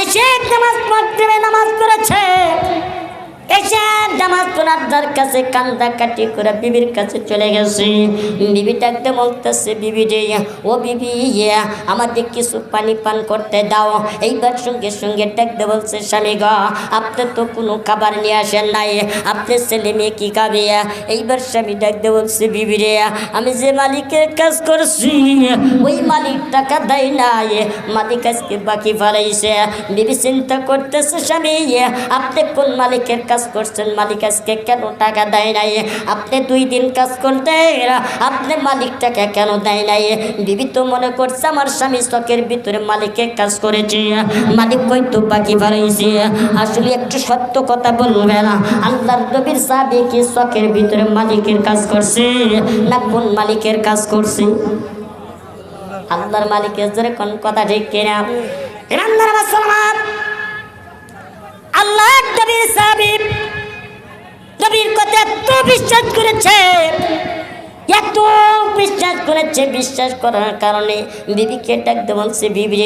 এসে নামাজ পড়তে নামাজ পড়েছে এসে কান্দা কাটি করে বিবির কাছে চলে গেছে। বিবি ডাকতে বলতেছে, বিবি রে, ও বিবি আমাদের কিছু পানি পান করতে দাও। এইবার সঙ্গে সঙ্গে ডাকতে বলছে স্বামী গ, আপনি তো কোনো খাবার নিয়ে আসেন নাই। আপনার ছেলে মেয়ে কি খাবে? এইবার স্বামী ডাকতে বলছে, বিবি রে, আমি যে মালিকের কাজ করছি, ওই মালিক টাকা দেয় নাই। মালিক আজকে বাকি ফেলাইছে। বিবি চিন্তা করতেছে, স্বামী, আপনি কোন মালিকের কাজ করছেন, মালিক আজকে কেন টাকা দেয় নাই? আপনি দুই দিন কাজ করতে আপনি মালিক টাকা কেন দেয় নাই? বিবি তো মনে করছে আমার স্বামী চকের ভিতরে মালিকের কাজ করেছে। মালিক হয়তো বাকি ফেলাইছে আসলে একটু সত্য কথা বলবে না। আল্লাহর নবীর সাবে কি চকের ভিতরে মালিকের কাজ করছে, না কোন মালিকের কাজ করছে? আল্লাহর মালিকের জোরে কোন কথা ঠিক কিনা। ইমানদার মুসলমান। আল্লাহ নবীর সাহেব নবীর কথা এত বিশ্বাস করেছে। এত বিশ্বাস করেছে, বিশ্বাস করার কারণে বিবিকে ডাকতে বলছে, বিবি,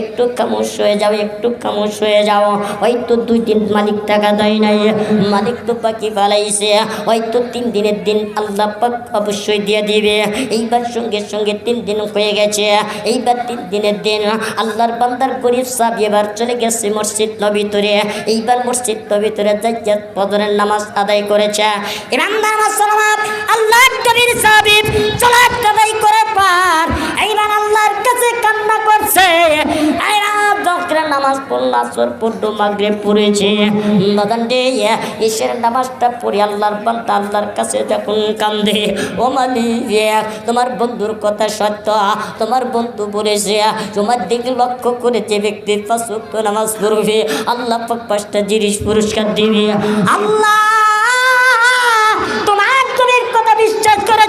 একটু খামোশ হয়ে যাও, একটু খামোশ হয়ে যাও। হয়তো দুই দিন মালিক টাকা দেয় নাই, মালিক তো পাখি ফালাইছে হয়তো তিন দিনের দিন আল্লাহ পাক অবশ্যই দিয়ে দিবে। এইবার সঙ্গে সঙ্গে তিন দিন হয়ে গেছে। এইবার তিন দিনের দিন আল্লাহর বান্দার গরিব সাহেব এবার চলে গেছে মসজিদ নবিতরে। এইবার মসজিদ নবিতরে জাজ্জাত ফজরের নামাজ আদায় করেছে। ইমানদার আল্লাহ নবীর সাবিব চলার আদায় করে পার। এইবার আল্লাহর কাছে কান্না করছে। আইরা দশটা নামাজ পড়লা, আসর পড়ল, মাগরিব পড়েছে। বাদান দে ঈশের নামাজটা পড়ে আল্লাহর বান্দা আল্লাহর কাছে যখন কান্দে, ও মালিক, তোমার বন্ধুর কথা সত্য, তোমার বন্ধু বলেছে, তোমার দিকে লক্ষ্য করে যে ব্যক্তির পাঁচ নামাজ পড়বে, আল্লাহ পাঁচটা জিনিস পুরস্কার দিবে। আল্লাহ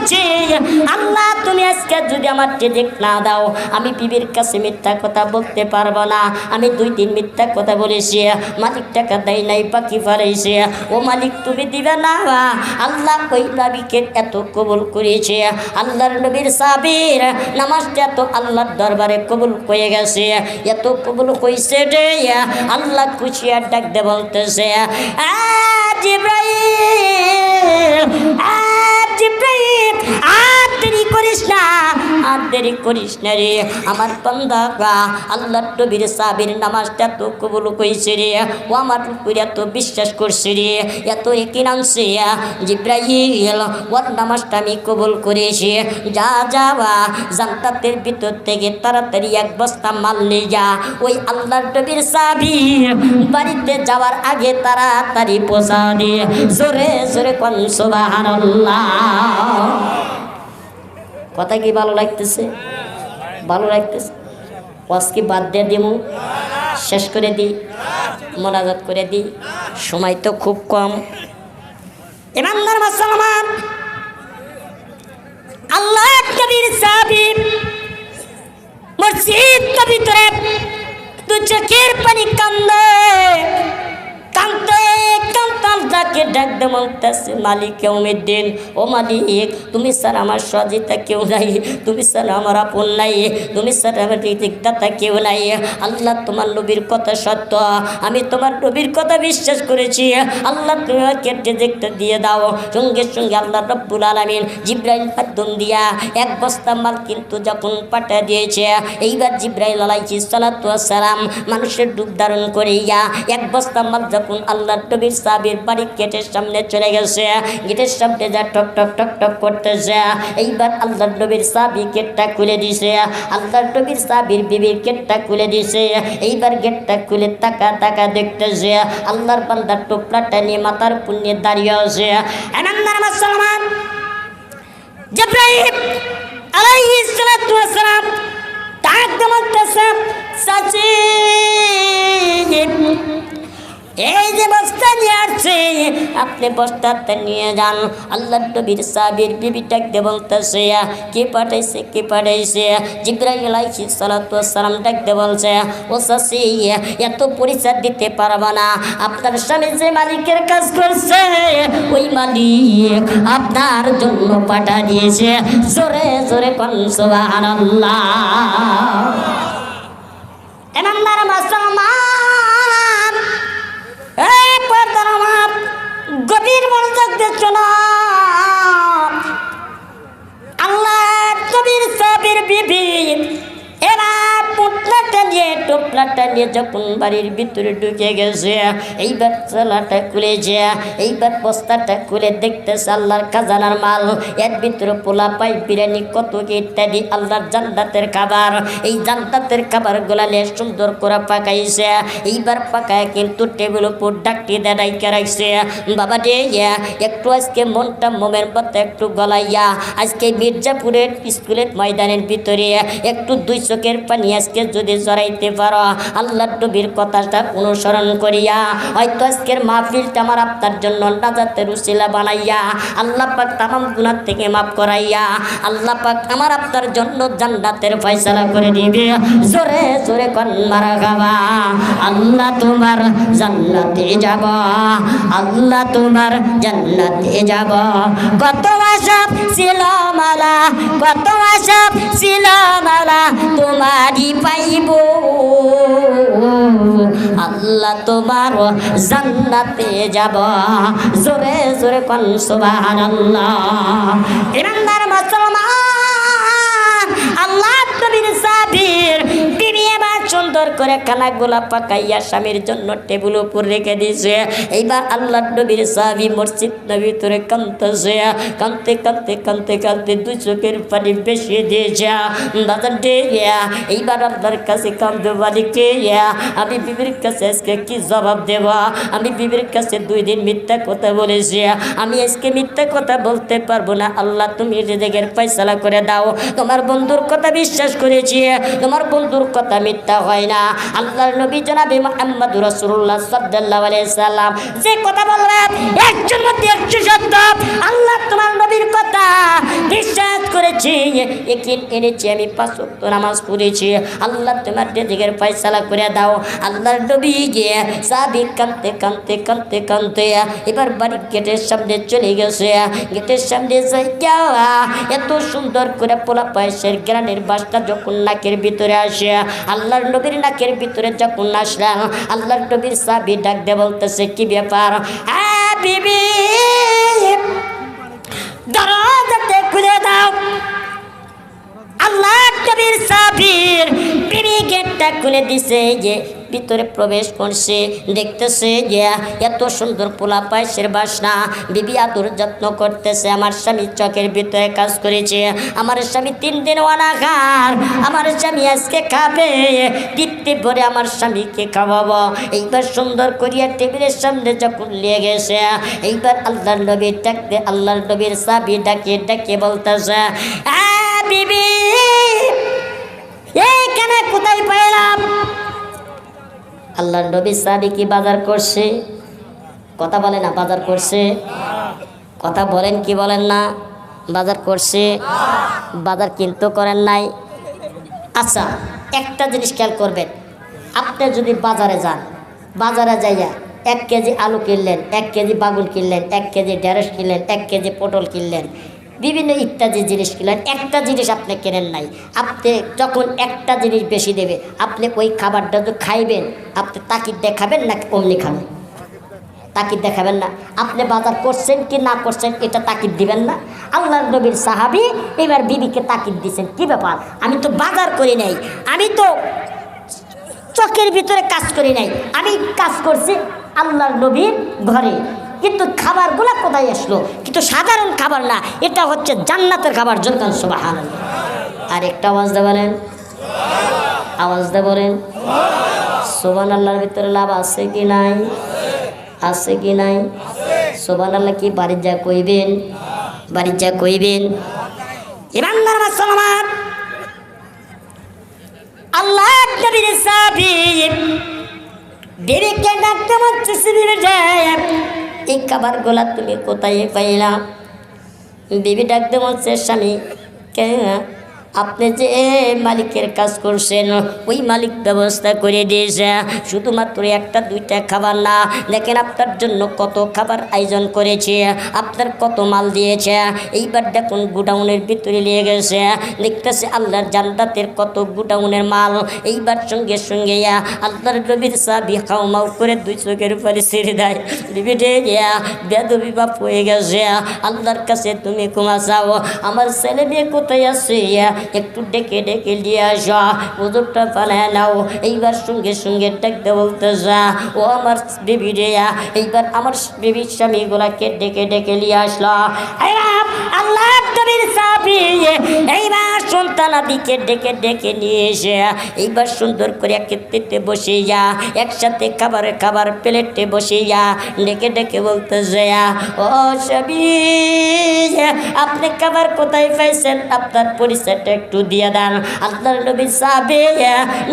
বিশ্বাস আল্লাহ, তুমি আজকে যদি আমার টেজেক না দাও, আমি বিবির কাছে মিথ্যা কথা বলতে পারব না। আমি দুই দিন মিথ্যা কথা বলেছি, মালিক টাকা দেয় নাই, পাখি ফারাইছে ও মালিক, তুমি দিবে না? আল্লাহ ওই নবীকে এত কবুল করেছে। আল্লাহর নবীর সাবির নামাজটা এত আল্লাহর দরবারে কবুল হয়ে গেছে। এত কবুল হয়েছে রে আল্লাহ আর ডাক দে বলতেছে আ জিব্রাইল আ জিব্রাইল, আর দেরি করিস না, আর দেরি করিস না রে। আমার বান্দা আল্লাহ নবীর সাবির নামাজটা তো কবুল কইছে রে। ও আমার উপরে এত বিশ্বাস করছে রে, এত একিন আনছে জিব্রাইল, ওর নামাজটা আমি কবুল করেছি। যা যাওয়া জান্নাতের ভিতর থেকে তাড়াতাড়ি এক বস্তা নিয়ে যা। ওই আল্লাহর নবীর সাবি বাড়িতে যাওয়ার আগে তাড়াতাড়ি পোষা দিয়ে জোরে জোরে কন, সুবহানাল্লাহ। কথা কি ভালো লাগতেছে? ভালো লাগতেছে? কি বাদ দিয়ে দিমু শেষ করে দিই? মোনাজাত করে দিই? সময় তো খুব কম। ইমানদার মুসলমান, আল্লাহ কবির সাহিব মসজিদ ভিতরে দু চোখের পানি কান্দে। কান্দে কান্তালটাকে ডাক দে বলতেছে মালিক উমিদ্দিন ও মালিক, তুমি স্যার আমার কেউ নাই, তুমি স্যার আমার আপন নাই, তুমি স্যার আমার কেউ নাই। আল্লাহ তোমার নবীর কথা সত্য, আমি তোমার নবীর কথা বিশ্বাস করেছি। আল্লাহ তুমি আমাকে দিয়ে দাও। সঙ্গে সঙ্গে আল্লাহ রব্বুল আলমিন জিব্রাইল দিয়া এক বস্তা মাল কিন্তু যখন পাঠা দিয়েছে, এইবার জিব্রাইল সালাতু সালাম মানুষের রূপ ধারণ করিয়া এক বস্তা মাল যখন আল্লাহ নবীর সাবির বাড়ি গেটের সামনে চলে গেছে। গেটের সামনে যা টক টক টক টক করতেছে। এইবার আল্লাহ নবীর সাবি গেটটা খুলে দিছে। আল্লাহ নবীর সাবির বিবির গেটটা খুলে দিছে। এইবার গেটটা খুলে তাকা তাকা দেখতেছে। আল্লাহর বান্দার টোপলাটা নিয়ে মাথার পুণ্যে দাঁড়িয়ে আছে। সালাম ডাক সাচি এই যে বস্তা নিয়ে আসছে, আপনি বস্তাটা নিয়ে যান। আল্লাহ নবীর সাবির বিবিটাকে বলতেছে কে পাঠাইছে কে পাঠাইছে? জিব্রাইল আলাইহিস সালাতু সালাম ডাকতে বলছে ও সাসি এত পরিচয় দিতে পারবা না। আপনার স্বামী যে মালিকের কাজ করছে, ওই মালিক আপনার জন্য পাঠা দিয়েছে। জোরে জোরে কন, সুবহানাল্লাহ। এমানদার মুসলমান। গভীর মনোযোগ দিচ্ছ না আল্লাহ কবির সাবির বিবি বাড়ির ভিতরে ঢুকে গেছে, এইবার খুলে আল্লাহর মাল। এর ভিতরে পোলা পাই বিরিয়ানি, কত ইত্যাদি এই সুন্দর করে পাকাইছে। এইবার পাকায় কিন্তু টেবিল উপর ডাকটি দেড়াইকে রাখছে, বাবা রে একটু আজকে মনটা মোমের মতো একটু গলাইয়া, আজকে মির্জাপুরের স্কুলের ময়দানের ভিতরে একটু দুই চোখের পানি আজকে যদি জড়াইতে পারো আল্লাহ নবীর কথাটা অনুসরণ করিয়া, হয়তো আজকের মাহফিলটা আমার আপনার জন্য নাজাতের উসিলা বানাইয়া, আল্লাহ পাক তামাম গুনার থেকে মাফ করাইয়া, আল্লাহ পাক আমার আপনার জন্য জান্নাতের ফয়সালা করে দিবে। জোরে জোরে মারা খাবা আল্লাহ তোমার জান্নাতে যাব, আল্লাহ তোমার জান্নাতে যাব। কত আশা ছিল মালা, কত আশা ছিল মালা তোমারই পাইব। আল্লাহ তোমার জান্নাতে যাব। জোরে জোরে কন, সুবহানাল্লাহ। ইমানদার মুসলমান, আল্লাহ কবির সাবির বিবি সুন্দর করে খানাগুলা পাকাইয়া স্বামীর জন্য টেবিল উপর রেখে দিয়েছে। এইবার আল্লাহ নবীর সাবি মসজিদ নবী তোরে কানতেছে কানতে কানতে কানতে কানতে দুই চোখের পানি বেশি দিয়েছে। দাদা এইবার আপনার কাছে কান্দে বালিকে আমি বিবির কাছে আজকে কি জবাব দেব? আমি বিবির কাছে দুই দিন মিথ্যা কথা বলেছি। আমি আজকে মিথ্যা কথা বলতে পারব না। আল্লাহ, তুমি রেজেকের ফয়সালা করে দাও। তোমার বন্ধুর কথা বিশ্বাস করেছি। তোমার বন্ধুর কথা মিথ্যা হয় না। আল্লাহর নবী জনাবি কথা সত্য আল্লাহ তোমার নবীর কথা করেছি। একিন আমি আল্লাহ তোমার রেজেকের ফয়সালা করে দাও। আল্লাহর নবী গিয়ে সাবি কানতে কানতে কানতে কানতে এবার বাড়ির গেটের সামনে চলে গেছে। গেটের সামনে যাইয়া এত সুন্দর করে পোলা পয়সের গ্রানের বাসটা যখন নাকের ভিতরে আসে আল্লাহর নবীর নাকের ভিতরে যখন আসলাম, আল্লাহর নবীর সাবি ডাক দে বলতেছে, কি ব্যাপার? আল্লাহ নবীর সাবির বিবি গেটটা খুলে দিছে যে ভিতরে প্রবেশ করছে দেখতেছে যে এত সুন্দর পোলা পায়েসের বাসনা। বিবি আদর যত্ন করতেছে আমার স্বামী চকের ভিতরে কাজ করেছে। আমার স্বামী তিন দিন অনাঘার আমার স্বামী আজকে খাবে। তৃপ্তি ভরে আমার স্বামীকে খাওয়াবো। এইবার সুন্দর করিয়া টেবিলের সামনে যখন নিয়ে গেছে এইবার আল্লাহর নবী ডাকতে আল্লাহর নবীর সাবি ডাকে ডাকে বলতেছে "আ, বিবি এইখানে কোথায় পাইলাম? আল্লাহর নবী সাবি কি বাজার করছে। কথা বলে না, বাজার করছে। কথা বলেন কি বলেন না, বাজার করছে। বাজার কিন্তু করেন নাই। আচ্ছা একটা জিনিস খেয়াল করবেন। আপনি যদি বাজারে যান, বাজারে যাইয়া এক কেজি আলু কিনলেন, এক কেজি বাগুন কিনলেন, এক কেজি ঢেঁড়স কিনলেন, এক কেজি পটল কিনলেন বিভিন্ন ইত্যাদি জিনিস কিনলেন একটা জিনিস আপনি কেনেন নাই। আপনি যখন একটা জিনিস বেশি দেবে, আপনি ওই খাবারটা তো খাইবেন। আপনি তাকিদ দেখাবেন না অমনি খাবেন তাকিদ দেখাবেন না। আপনি বাজার করছেন কি না করছেন, এটা তাকিদ দিবেন না। আল্লাহর নবীর সাহাবি এবার বিবিকে তাকিদ দিছেন, কি ব্যাপার? আমি তো বাজার করি নাই। আমি তো চোখের ভিতরে কাজ করি নাই। আমি কাজ করছি আল্লাহর নবীর ঘরে। কিন্তু খাবারগুলো কোথায় আসলো? কিন্তু সাধারণ খাবার না, এটা হচ্ছে জান্নাতের খাবার জনকান সুবাহান আর একটা আওয়াজ দে বলেন। আওয়াজ দে বলেন। সোবান আল্লাহর ভিতরে লাভ আছে কি নাই? আছে কি নাই? সোবান আল্লাহ কি বাড়ির যা কইবেন? বাড়ির যা কইবেন? ইমানদার আল্লাহ ডাকতে হচ্ছে বিবি যায় এই খাবার গোলা তুমি কোথায় পাইলা? বিবি ডাকতে বলছে স্বামী। কে আপনি যে মালিকের কাজ করছেন, ওই মালিক ব্যবস্থা করে দিয়েছে। শুধুমাত্র একটা, দুইটা খাবার না, দেখেন আপনার জন্য কত খাবার আয়োজন করেছে, আপনার কত মাল দিয়েছে। এইবার দেখুন গুডাউনের ভিতরে নিয়ে গেছে, দেখতেছে আল্লাহর জান্নাতের কত গুডাউনের মাল। এইবার সঙ্গে সঙ্গে আল্লাহর নবীর সাবি খাও মাও করে দুই চোখের উপরে ছেড়ে দেয়। বিবিটে ইয়া বেদবি বাপ হয়ে গেছে আল্লাহর কাছে তুমি ক্ষমা চাও। আমার ছেলে মেয়ে কোথায় আছে, ইয়া? একটু ডেকে ডেকে নিয়ে আসা। ওজোরটা পালায় নাও, এইবার সঙ্গে সঙ্গে ডাকতে বলতে যা। ও আমার বেবি রেয়া এইবার আমার বেবির স্বামীগুলাকে ডেকে ডেকে নিয়ে আসলো। আল্লাহ! নবীর সাবি এইবার সন্তান আদিকে ডেকে ডেকে নিয়ে এসে, এইবার সুন্দর করে একত্রিতে বসে যা একসাথে খাবারে খাবার প্লেটে বসে যা ডেকে ডেকে বলতে যা ও সবই আপনি খাবার কোথায় পাইছেন? আপনার পরিচয়টা একটু দিয়ে দেন। আপনার নবী সাবে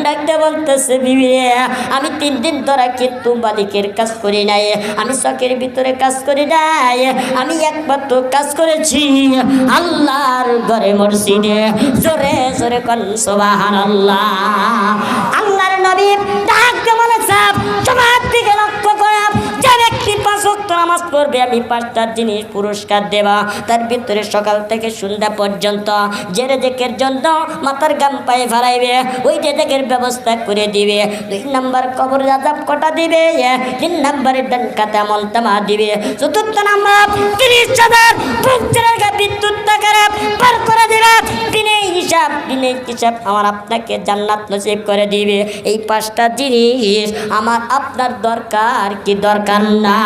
ডাকতে বলতেছে, বিবি আমি তিন দিন ধরা কিন্তু মালিকের কাজ করি নাই। আমি চকের ভিতরে কাজ করি নাই। আমি একমাত্র কাজ করেছি। আল্লাহর ঘরে মসজিদে জোরে জোরে কন সোবাহান আল্লাহ আল্লাহর নবী ডাক বলে সাপ সবার দিকে লক্ষ্য করে যে ব্যক্তি ওয়াক্ত নামাজ পড়বে, আমি পাঁচটা জিনিস পুরস্কার দেবা। তার ভিতরে সকাল থেকে সন্ধ্যা পর্যন্ত যে রেজেকের জন্য মাথার গাম পায়ে ফেলাইবে, ওই রেজেকের ব্যবস্থা করে দিবে। দুই নাম্বার কবর আজাব কটা দিবে? তিন নাম্বারে ডান কাতে আমল তামা দিবে। চতুর্থ নাম্বার তিরিশ হাজার বিদ্যুৎ টাকারে পার করে দিবে। বিনে হিসাব বিনে হিসাব আমার আপনাকে জান্নাত নসিব করে দিবে। এই পাঁচটা জিনিস আমার আপনার দরকার, কি দরকার না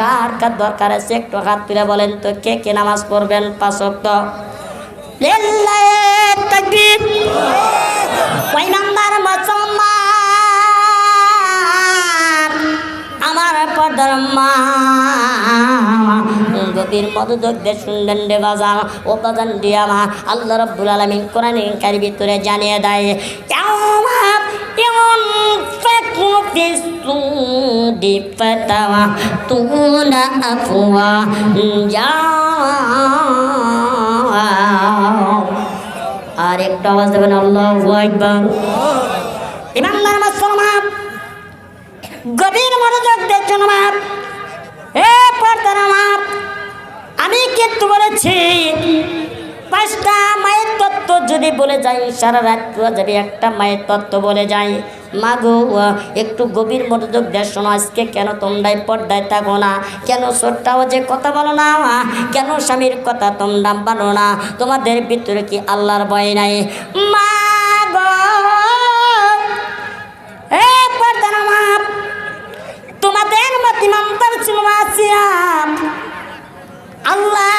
কার কার দরকার আছে? একটু হাত তুলে বলেন তো, কে কে নামাজ পড়বেন? নাম্বার মুসলমান, আমার পদর মা গভীর শুনলেন রে বাজান, ও বাজান দিয়ে মা, আল্লাহ রব্বুল আলমিন কোরআনের কার ভিতরে জানিয়ে দেয় ينفق في الصود فتواتون أفواجا আর একটু আওয়াজ দেবেন আল্লাহ একবার ইমানদার মুসলমান গভীর মনোযোগ বলে যাই, সারা রাত যাবে একটা মায়ের তত্ত্ব বলে যাই। মা গো একটু গভীর মনোযোগ দিয়ে শোনো, আজকে কেন তোমরাই পর্দায় থাকো না? কেন ছোট্টাও যে কথা বলো না? কেন স্বামীর কথা তোমরা বলো না? তোমাদের ভিতরে কি আল্লাহর ভয় নাই? মা তোমাদের মতি আসিয়াম আল্লাহর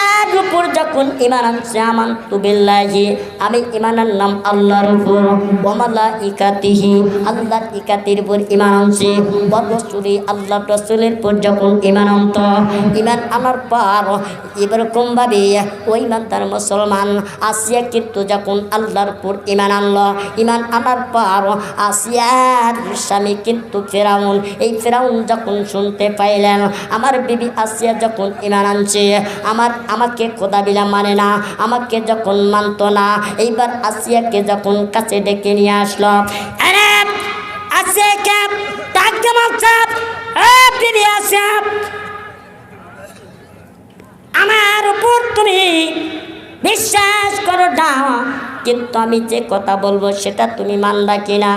উপর যখন ইমান আনছে আমান তুবিল্লাহি আমি ইমান আনলাম আল্লাহর উপর ওমালা ইকাতিহি আল্লাহর ইকাতির উপর ইমান আনছে। বরসুলি আল্লাহ রসুলের উপর যখন ইমান আনত ইমান আনার পর এরকমভাবে ওই ইমান মুসলমান আসিয়া কিন্তু যখন আল্লাহর উপর ইমান আনলো ইমান আনার পর আসিয়ার স্বামী কিন্তু ফেরাউন, এই ফেরাউন যখন শুনতে পাইলেন, আমার বিবি আসিয়া যখন ইমান আনছে, আমার, আমাকে খোদা বিলা মানে না, আমাকে যখন মানতো না, এইবার আসিয়াকে যখন কাছে ডেকে নিয়ে আসলো আমার উপর তুমি বিশ্বাস করো না, কিন্তু আমি যে কথা বলব সেটা তুমি মানবা কিনা?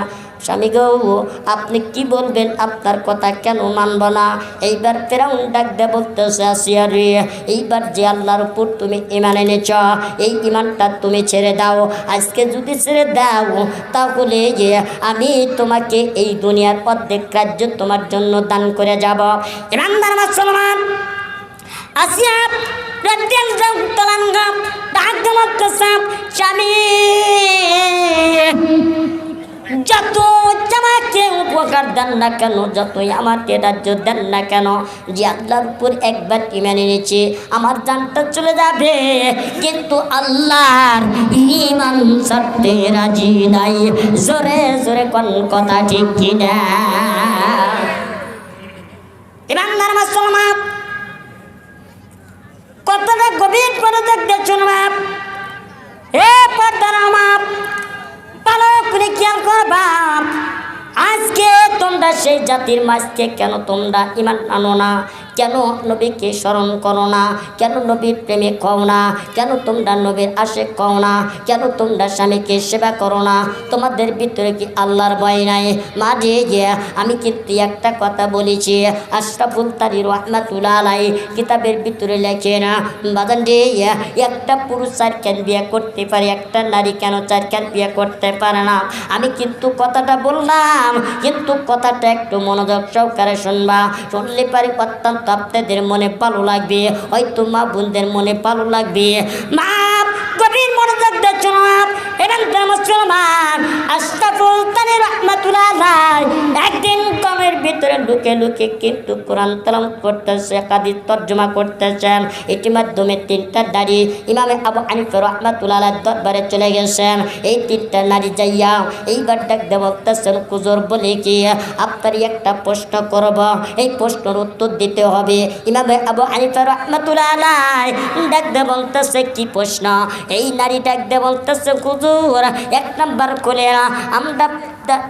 স্বামী গৌ, আপনি কি বলবেন? আপনার কথা কেন মানব না? এইবার ফেরাউন ডাক দে বলতেছে এইবার যে আল্লাহর উপর তুমি ইমান এনেছ, এই ইমানটা তুমি ছেড়ে দাও। আজকে যদি ছেড়ে দাও, তাহলে যে আমি তোমাকে এই দুনিয়ার অর্ধেক রাজ্য তোমার জন্য দান করে যাব। ইমানদার মুসলমান, আসিয়া স্বামী যত আমাকে উপকার দেন না কেন, যতই আমাকে রাজ্য দেন না কেন, যে আল্লাহর উপর একবার ইমান এনেছে, আমার জানটা চলে যাবে। কিন্তু আল্লাহর ইমান ছাড়তে রাজি নাই। জোরে জোরে কোন কথা ঠিক কিনা? ইমানদার মুসলমান, কতটা গভীর করে দেখতে শুনবাম এ করে খেয়াল করবা আজকে তোমরা সেই জাতির মাঝকে কেন তোমরা ইমান আনো না? কেন নবীকে স্মরণ করো না? কেন নবীর প্রেমে কও না? কেন তোমরা নবীর আশে কও না? কেন তোমরা স্বামীকে সেবা করো না? তোমাদের ভিতরে কি আল্লাহর ভয় নাই? মাঝে যে আমি কিন্তু একটা কথা বলেছি। আশরাফুল তারি রহমাতুল্লাহ আলাই কিতাবের ভিতরে লেখে না, বাদান যে একটা পুরুষ চার ক্যান বিয়ে করতে পারে, একটা নারী কেন চার ক্যান বিয়ে করতে পারে না? আমি কিন্তু কথাটা বললাম, কিন্তু কথাটা একটু মনোযোগ সহকারে শুনবা। শুনলে পারি অত্যন্ত আপনাদের মনে ভালো লাগবে, হয়তো মা বোনদের মনে ভালো লাগবে। মা গভীর মনোযোগ দেখছ শোনাব এবং মুসলমান, আশরাফুল তানি রহমাতুল্লাহ একদিন কমের ভিতরে লুকে লুকে কিন্তু কোরআন তালাম করতেছে কাদির তর্জমা করতেছেন এটির মাধ্যমে তিনটা নারী, ইমামে আবু আনিফ রহমাতুল্লাহ দরবারে চলে গেছেন। এই তিনটা নারী যাইয়া এইবার ডাকতে বলতেছেন কুজোর বলে কি, আপনারই একটা প্রশ্ন করব। এই প্রশ্নের উত্তর দিতে হবে। ইমামে আবু আনিফ রহমাতুল্লাহ ডাকতে বলতেছে কি প্রশ্ন? এই নারী ডাকতে বলতেছে কুজুর এক নাম্বার করে আমরা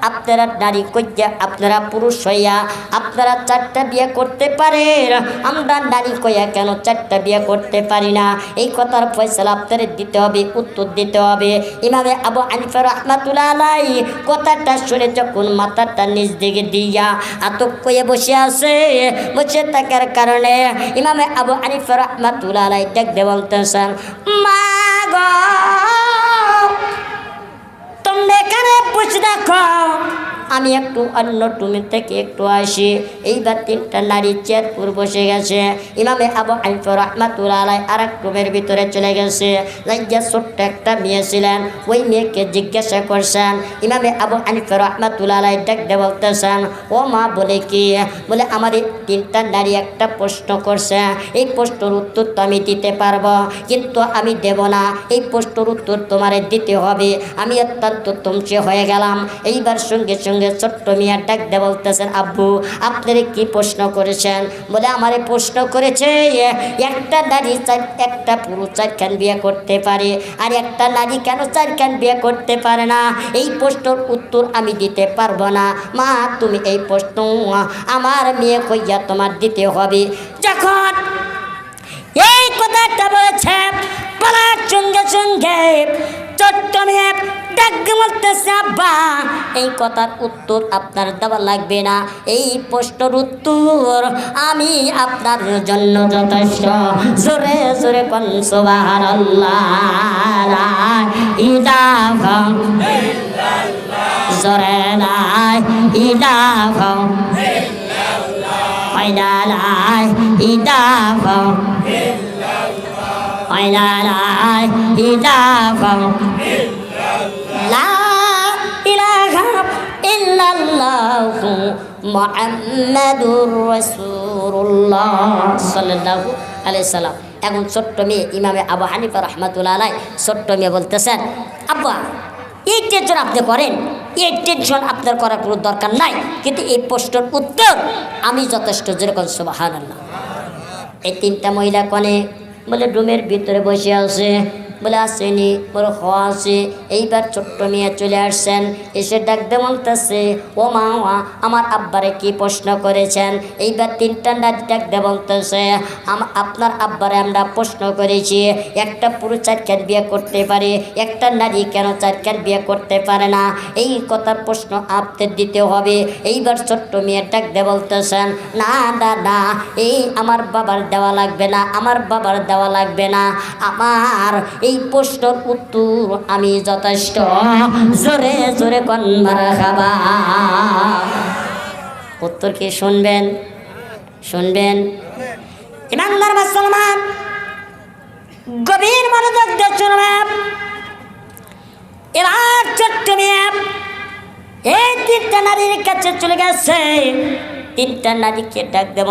আপনারা নারী কইয়া আপনারা পুরুষ হইয়া আপনারা চারটা বিয়ে করতে পারেন আমরা নারী কইয়া কেন চারটা বিয়ে করতে পারি না? এই কথার ফয়সালা আপনাদের দিতে হবে, উত্তর দিতে হবে। আবু কথাটা শুনে যখন মাথাটা নিজ দিকে দিয়া আতক কয়ে বসে আছে, বসে থাকার কারণে ইমামে আবু আনিফা রহমাতুল্লাহ আলাই দেখতে বলতেছেন, মা গো তোমরা এখানে বসে দেখো। আমি একটু অন্য টুমি থেকে একটু আসি। এইবার তিনটা নারী চেয়ারপুর বসে গেছে। ইমামে আবু আনিফ রহমাতুল্লাহ আলাই আর এক রুমের ভিতরে চলে গেছে। লাইজা ছোট্ট একটা মেয়ে ছিলেন। ওই মেয়েকে জিজ্ঞাসা করছেন, ইমামে আবু আনিফ রহমাতুল্লাহ আলাই ডাকতে বলতেছেন, ও মা, বলে কি? বলে, আমার তিনটা নারী একটা প্রশ্ন করছে। এই প্রশ্নের উত্তর তো আমি দিতে পারব, কিন্তু আমি দেব না। এই প্রশ্নের উত্তর তোমারে দিতে হবে। আমি অত্যন্ত তমসে হয়ে গেলাম। এইবার সঙ্গে সঙ্গে ছোট্ট মিয়া ডাক দে বলতেছেন, আব্বু, আপনারা কি প্রশ্ন করেছেন? বলে, আমারে প্রশ্ন করেছে একটা নারী চার, একটা পুরুষ চারখান বিয়ে করতে পারে, আর একটা নারী কেন চারখান বিয়ে করতে পারে না? এই প্রশ্নের উত্তর আমি দিতে পারব না। মা, তুমি এই প্রশ্ন, আমার মেয়ে কইয়া তোমার দিতে হবে। যখন এই কথাটা বলেছে বলার সঙ্গে সঙ্গে ছোট্ট মেয়ে এই কথার উত্তর আপনার দেওয়া লাগবে না। এই প্রশ্নের উত্তর আমি আপনার জন্য যথেষ্ট। জোরে জোরে জোরে নাই। Oilalai idavo Oilalai idavo La ilaha illallah Muhammadur Rasulullah sallallahu alaihi salam এখন ছোট্ট মেয়ে ইমামে আবু হানিফা রহমাতুল্লাহ ছোট্ট মেয়ে বলতেছেন, আব্বা, এই টেনশন আপনি করেন, এই টেনশন আপনার করার কোনো দরকার নাই। কিন্তু এই প্রশ্নের উত্তর আমি যথেষ্ট যেরকম সুবাহান আল্লাহ এই তিনটা মহিলা কনে বলে রুমের ভিতরে বসে আছে বলে আসেনি বলে হ আছে। এইবার ছোট্ট মেয়ে চলে আসছেন, এসে ডাকতে বলতেছে, ও মা আমার আব্বারে কি প্রশ্ন করেছেন? এইবার তিনটা নারী ডাকতে বলতেছে আপনার আব্বারে আমরা প্রশ্ন করেছি, একটা পুরুষ চারখান বিয়ে করতে পারে, একটা নারী কেন চারখান বিয়ে করতে পারে না? এই কথার প্রশ্ন আপনাদের দিতে হবে। এইবার ছোট্ট মেয়ে ডাকতে বলতেছেন না না না, এই আমার বাবার দেওয়া লাগবে না, আমার বাবার দেওয়া লাগবে না। আমার এই প্রশ্নের উত্তর আমি যথেষ্ট। জোরে জোরে কনমারা খাবা উত্তর কি শুনবেন? শুনবেন? ইমানদার মুসলমান, গভীর মনোযোগ দিয়ে শুনবেন। এবার ছোট্ট এই তিনটা নারীর কাছে চলে গেছে। তিনটা নারীকে ডাক দিয়ে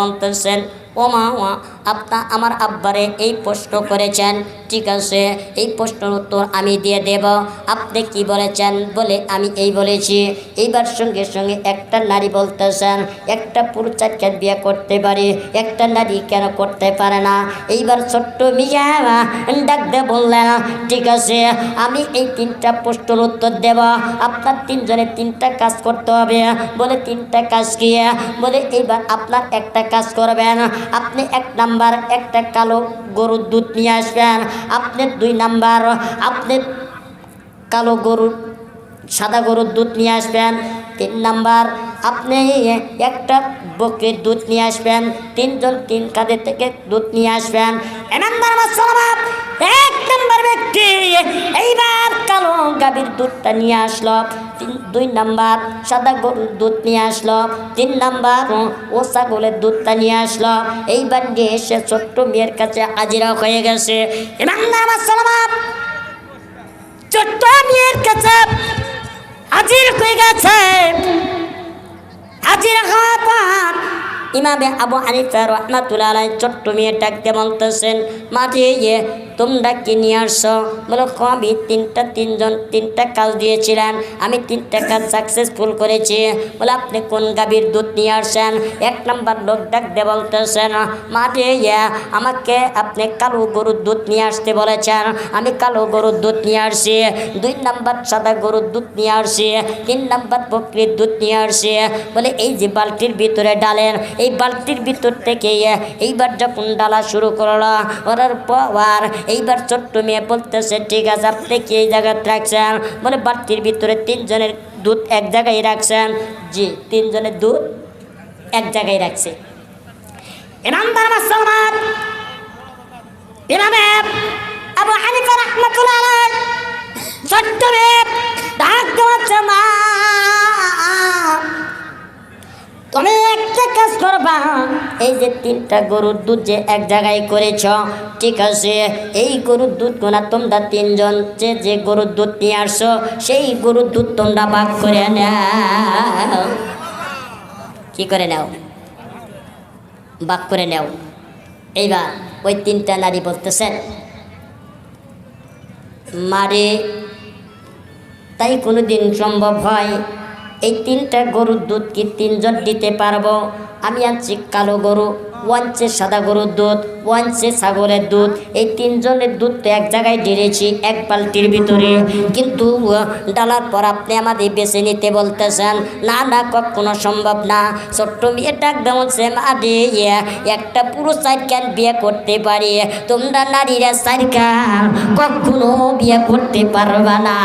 ও মা মা আপনা আমার আব্বারে এই প্রশ্ন করেছেন। ঠিক আছে, এই প্রশ্নের উত্তর আমি দিয়ে দেব। আপনি কি বলেছেন? বলে আমি এই বলেছি। এইবার সঙ্গে সঙ্গে একটা নারী বলতেছেন, একটা পুরুষ চারকে বিয়ে করতে পারে, একটা নারী কেন করতে পারে না? এইবার ছোট্ট মিয়া ডাক দিয়ে বললেন, ঠিক আছে, আমি এই তিনটা প্রশ্নের উত্তর দেব। আপনার তিনজনের তিনটা কাজ করতে হবে। বলে, তিনটা কাজ কি? বলে, এইবার আপনার একটা কাজ করবেন। আপনি এক নাম্বার একটা কালো গরুর দুধ নিয়ে আসবেন। আপনি দুই নাম্বার আপনি কালো গরুর সাদা গরুর দুধ নিয়ে আসবেন। তিন নাম্বার, আপনি একটা বকরির দুধ নিয়ে আসবেন। তিনজন, তিন কাঁধে থেকে দুধ নিয়ে আসবেন। এ এক ব্যক্তি এইবার কালো গাভীর দুধটা নিয়ে আসলো। তিন, দুই নাম্বার, সাদা গরুর দুধ নিয়ে আসলো। তিন নাম্বার, ও ছাগলের দুধটা নিয়ে আসলো। এইবার নিয়ে এসে ছোট্ট মেয়ের কাছে হাজিরা হয়ে গেছে। মুসলমান ছোট্ট মেয়ের কাছে হাজির হয়ে গেছে? হাজির হওয়ার পর ইমামে আবু হানিফা রহমাতুল্লাহ আলাই ছোট্ট মেয়ে ডাকতে বলতেছেন মাঠে গিয়ে তোমরা কি নিয়ে আসছো? বলো "ক, আমি তিনটা তিনজন তিনটা কাজ দিয়েছিলেন আমি তিনটা কাজ সাকসেসফুল করেছি। বলে আপনি কোন গাভীর দুধ নিয়ে আসছেন? এক নম্বর লোক ডাকতে বলতেছেন মাঠে গিয়ে আমাকে আপনি কালো গরুর দুধ নিয়ে আসতে বলেছেন। আমি কালো গরুর দুধ নিয়ে আসছি। দুই নম্বর সাদা গরুর দুধ নিয়ে আসছি। তিন নম্বর বকরির দুধ নিয়ে আসছি। বলে এই যে বালতির ভিতরে ডালেন এই বালতির ভিতর থেকে এইবার যখন ডালা শুরু করল, করার পর এইবার ছোট্ট মেয়ে বলতেছে, ঠিক আছে, আপনি কি এই জায়গায় রাখছেন? বলে, বালতির ভিতরে তিনজনের দুধ এক জায়গায় রাখছেন। জি, তিনজনের দুধ এক জায়গায় রাখছে। ছোট্ট মেয়ে ডাক তুমি একটা কাজ করবা, এই যে তিনটা গরুর দুধ যে এক জায়গায় করেছ, ঠিক আছে, এই গরুর দুধ গোনা তোমরা তিনজন যে যে গরুর দুধ নিয়ে আসছো, সেই গরুর দুধ তোমরা ভাগ করে নাও। কি করে নাও? ভাগ করে নাও। এইবার ওই তিনটা নারী বলতেছেন মারে, তাই কোনো দিন সম্ভব হয় এই তিনটা গরুর দুধ কি তিনজন দিতে পারব? আমি আনছি কালো গরু। ওয়ানছে সাদা গরুর দুধ ওয়ানছে ছাগলের দুধ। এই তিনজনের দুধ তো এক জায়গায় ঢেলেছি, এক বালতির ভিতরে। কিন্তু ডালার পর আপনি আমাদের বেছে নিতে বলতেছেন, না না, কখনো সম্ভব না। ছোট্ট মেয়ে ডাক দেমন সে মারে একটা পুরো সাইকেল বিয়ে করতে পারি। তোমরা নারীরা সাইকেল কখনো বিয়ে করতে পারবা না।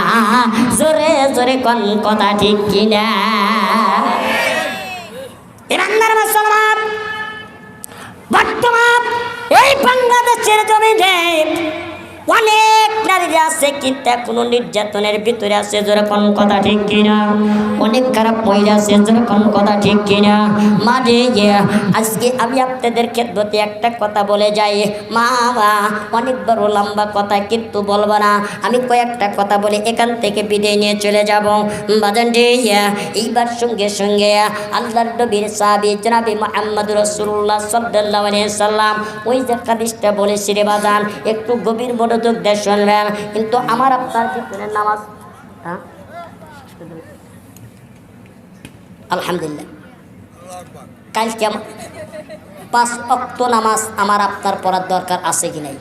জোরে জোরে কোন কথা ঠিক কিনা? বর্তমান এই বাংলাদেশের জমিনে অনেক নারী আছে, কিন্তু কোনো নির্যাতনের ভিতরে আছে, যেরকম কথা ঠিক কিনা। অনেক খারাপ মহিলা আছে, যেরকম কথা ঠিক কিনা। মা রে আজকে আমি আপনাদের ক্ষেত্রে একটা কথা বলে যাই। মা মা অনেক বড় লম্বা কথা, কিন্তু বলব না। আমি কয়েকটা কথা বলে এখান থেকে বিদায় নিয়ে চলে যাব। বাজান রে এইবার সঙ্গে সঙ্গে আল্লাহর নবীর সাহাবী জনাবি মোহাম্মদ রসুল্লাহ সাল্লাহ সাল্লাম, ওই যে কাদিসটা বলেছি রে বাজান, একটু গভীর মনোযোগ দিয়ে কিন্তু আমার আপনার ভিতরে নামাজ? হ্যাঁ? আলহামদুলিল্লাহ। কালকে আম- পাঁচ অক্ত নামাজ আমার আপনার পড়ার দরকার আছে কি নাই?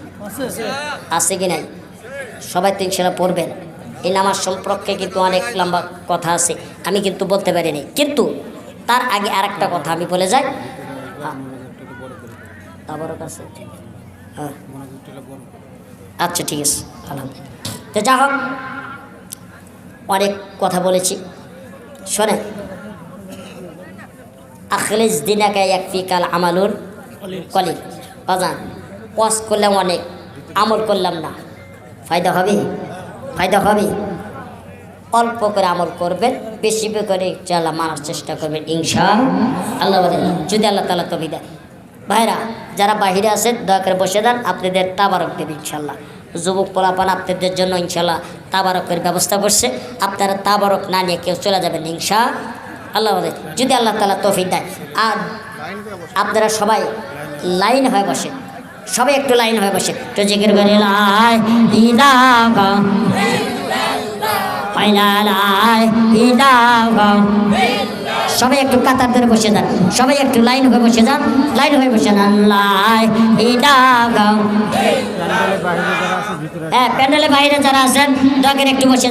আছে কি নাই? সবাই তো ইনশাল্লাহ পড়বেন। এই নামাজ সম্পর্কে কিন্তু অনেক লম্বা কথা আছে। আমি কিন্তু বলতে পারিনি। কিন্তু তার আগে আর একটা কথা আমি বলে যাই। তাবারক আছে। হ্যাঁ। আচ্ছা ঠিক আছে আলহামদুলিল্লাহ তো যা হোক, অনেক কথা বলেছি। শোনেন, আখলিস দিনাকে এক ফিকাল আমালুর কলিল। অজান ওয়াজ করলাম অনেক, আমল করলাম না। ফায়দা হবে? ফায়দা হবে? অল্প করে আমল করবেন, বেশি করে চালা মানার চেষ্টা করবেন ইনশা আল্লাহ যদি আল্লাহ তালা তবে দেয়। ভাইরা যারা বাহিরে আছেন দয়া করে বসে দেন, আপনাদের তাবারক দেবে ইনশাল্লাহ যুবক পোলাপান, আপনাদের জন্য ইনশাল্লাহ তাবারকের ব্যবস্থা করছে। আপনারা তাবারক না নিয়ে কেউ চলে যাবেন ইনশা আল্লাহ যদি আল্লাহ তালা তফিক দেয়। আর আপনারা সবাই লাইন হয়ে বসেন। সবাই একটু লাইন হয়ে বসে তো জিকির করে লাই ফাইনালাই ইলাহা সবাই একটু কাতার ধরে বসে যান। সবাই একটু লাইন হয়ে বসে যান। লাইন হয়ে বসে যান। হ্যাঁ প্যান্ডেলের বাইরে যারা আছেন দরকার একটু বসে।